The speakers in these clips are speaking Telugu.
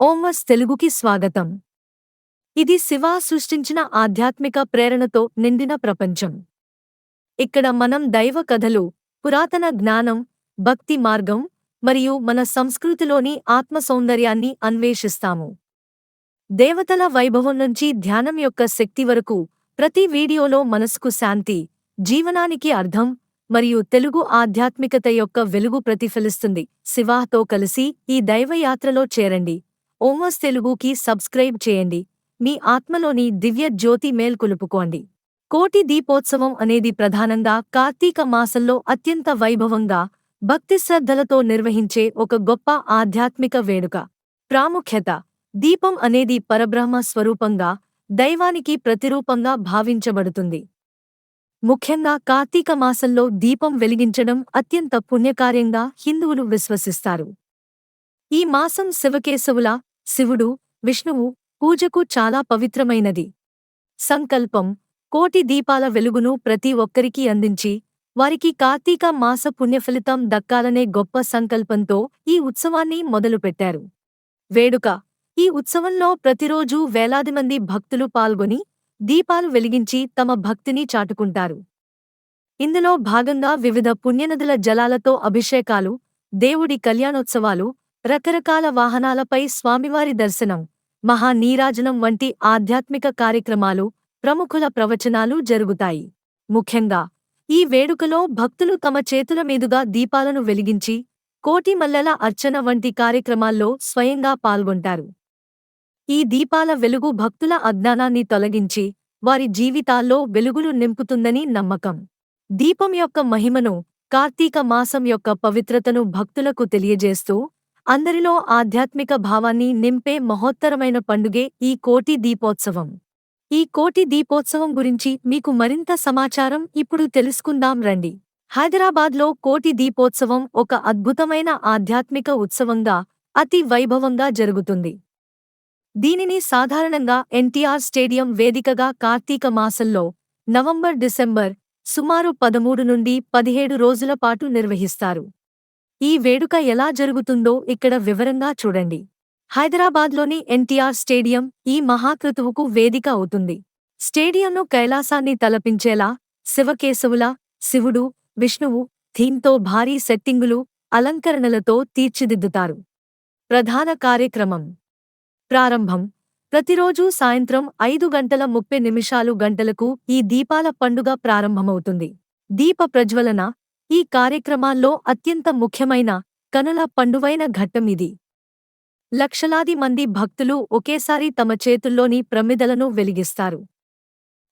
ఓమస్ తెలుగుకి స్వాగతం. ఇది శివ సృష్టించిన ఆధ్యాత్మిక ప్రేరణతో నిండిన ప్రపంచం. ఇక్కడ మనం దైవ కథలు పురాతన జ్ఞానం భక్తి మార్గం మరియు మన సంస్కృతిలోని ఆత్మ సౌందర్యాన్ని అన్వేషిస్తాము. దేవతల వైభవం నుంచి ధ్యానం యొక్క శక్తి వరకు ప్రతి వీడియోలో మనసుకు శాంతి జీవనానికి అర్థం మరియు తెలుగు ఆధ్యాత్మికత యొక్క వెలుగు ప్రతిఫలిస్తుంది. శివాతో కలిసి ఈ దైవయాత్రలో చేరండి. ఓమస్ తెలుగుకి సబ్స్క్రైబ్ చేయండి. మీ ఆత్మలోని దివ్య జ్యోతి మేల్కొలుపుకోండి కోటి దీపోత్సవం అనేది ప్రధానంగా కార్తీక మాసంలో అత్యంత వైభవంగా భక్తి శ్రద్ధలతో నిర్వహించే ఒక గొప్ప ఆధ్యాత్మిక వేడుక. ప్రాముఖ్యత దీపం అనేది పరబ్రహ్మ స్వరూపంగా దైవానికి ప్రతిరూపంగా భావించబడుతుంది. ముఖ్యంగా కార్తీక మాసంలో దీపం వెలిగించడం అత్యంత పుణ్యకార్యంగా హిందువులు విశ్వసిస్తారు. ఈ మాసం శివకేశవుల శివుడు విష్ణువు పూజకు చాలా పవిత్రమైనది. సంకల్పం కోటి దీపాల వెలుగును ప్రతి ఒక్కరికి అందించి వారికి కార్తీక మాస పుణ్యఫలితం దక్కాలనే గొప్ప సంకల్పంతో ఈ ఉత్సవాన్ని మొదలుపెట్టారు. వేడుక ఈ ఉత్సవంలో ప్రతిరోజూ వేలాది మంది భక్తులు పాల్గొని దీపాలు వెలిగించి తమ భక్తిని చాటుకుంటారు. ఇందులో భాగంగా వివిధ పుణ్యనదుల జలాలతో అభిషేకాలు దేవుడి కళ్యాణోత్సవాలు రకరకాల వాహనాలపై స్వామివారి దర్శనం మహా నీరాజనం వంటి ఆధ్యాత్మిక కార్యక్రమాలు ప్రముఖుల ప్రవచనాలు జరుగుతాయి. ముఖ్యంగా ఈ వేడుకలో భక్తులు తమ చేతుల మీదుగా దీపాలను వెలిగించి కోటిమల్లెల అర్చన వంటి కార్యక్రమాల్లో స్వయంగా పాల్గొంటారు. ఈ దీపాల వెలుగు భక్తుల అజ్ఞానాన్ని తొలగించి వారి జీవితాల్లో వెలుగులు నింపుతుందని నమ్మకం. దీపం యొక్క మహిమను కార్తీక మాసం యొక్క పవిత్రతను భక్తులకు తెలియజేస్తూ అందరిలో ఆధ్యాత్మిక భావాన్ని నింపే మహోత్తరమైన పండుగే ఈ కోటి దీపోత్సవం. ఈ కోటి దీపోత్సవం గురించి మీకు మరింత సమాచారం ఇప్పుడు తెలుసుకుందాం రండి. హైదరాబాద్లో కోటి దీపోత్సవం ఒక అద్భుతమైన ఆధ్యాత్మిక ఉత్సవంగా అతి వైభవంగా జరుగుతుంది. దీనిని సాధారణంగా ఎన్టీఆర్ స్టేడియం వేదికగా కార్తీక మాసంలో నవంబర్ డిసెంబర్ సుమారు పదమూడు నుండి పదిహేడు రోజుల పాటు నిర్వహిస్తారు. ఈ వేడుక ఎలా జరుగుతుందో ఇక్కడ వివరంగా చూడండి. హైదరాబాద్లోని ఎన్టీఆర్ స్టేడియం ఈ మహాకృతువుకు వేదిక అవుతుంది. స్టేడియంను కైలాసాన్ని తలపించేలా శివకేశవుల శివుడు విష్ణువు థీమ్తో భారీ సెట్టింగులు అలంకరణలతో తీర్చిదిద్దుతారు. ప్రధాన కార్యక్రమం. ప్రారంభం. ప్రతిరోజూ సాయంత్రం ఐదు గంటల ముప్పై నిమిషాలు గంటలకు ఈ దీపాల పండుగ ప్రారంభమవుతుంది. దీప ప్రజ్వలన ఈ కార్యక్రమాల్లో అత్యంత ముఖ్యమైన కనుల పండువైన ఘట్టం ఇది. లక్షలాది మంది భక్తులు ఒకేసారి తమ చేతుల్లోని ప్రమిదలను వెలిగిస్తారు.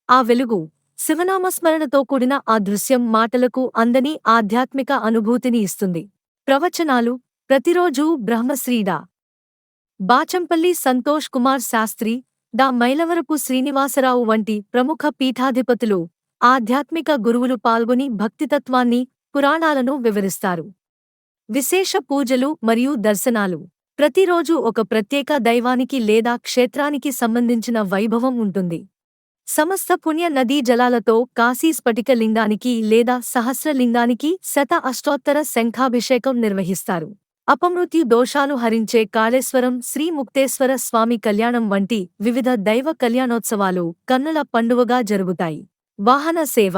ఆ వెలుగు శివనామస్మరణతో కూడిన ఆ దృశ్యం మాటలకు అందని ఆధ్యాత్మిక అనుభూతిని ఇస్తుంది. ప్రవచనాలు ప్రతిరోజూ బ్రహ్మశ్రీడా బాచంపల్లి సంతోష్ కుమార్ శాస్త్రి డా. మైలవరపు శ్రీనివాసరావు వంటి ప్రముఖ పీఠాధిపతులు ఆధ్యాత్మిక గురువులు పాల్గొని భక్తితత్వాన్ని పురాణాలను వివరిస్తారు. విశేష పూజలు మరియు దర్శనాలు. ప్రతిరోజు ఒక ప్రత్యేక దైవానికి లేదా క్షేత్రానికి సంబంధించిన వైభవం ఉంటుంది. సమస్త పుణ్య నదీ జలాలతో కాశీ స్ఫటిక లింగానికి లేదా సహస్రలింగానికి శత అష్టోత్తర శంఖాభిషేకం నిర్వహిస్తారు. అపమృత్యు దోషాలు హరించే కాళేశ్వరం శ్రీ ముక్తేశ్వర స్వామి కళ్యాణం వంటి వివిధ దైవ కళ్యాణోత్సవాలు కన్నుల పండువగా జరుగుతాయి. వాహన సేవ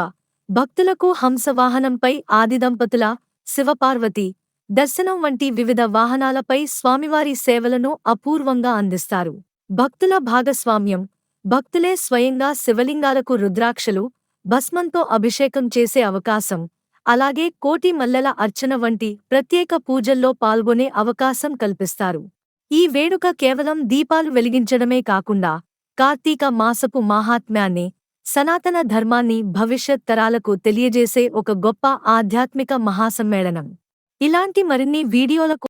భక్తులకు హంసవాహనంపై ఆదిదంపతుల శివపార్వతి దర్శనం వంటి వివిధ వాహనాలపై స్వామివారి సేవలను అపూర్వంగా అందిస్తారు. భక్తుల భాగస్వామ్యం. భక్తులే స్వయంగా శివలింగాలకు రుద్రాక్షలు భస్మంతో అభిషేకం చేసే అవకాశం అలాగే కోటి మల్లెల అర్చన వంటి ప్రత్యేక పూజల్లో పాల్గొనే అవకాశం కల్పిస్తారు. ఈ వేడుక కేవలం దీపాలు వెలిగించడమే కాకుండా కార్తీక మాసపు మాహాత్మ్యాన్ని సనాతన ధర్మాన్ని భవిష్యత్ తరాలకు తెలియజేసే ఒక గొప్ప ఆధ్యాత్మిక మహాసమ్మేళనం. ఇలాంటి మరిన్ని వీడియోల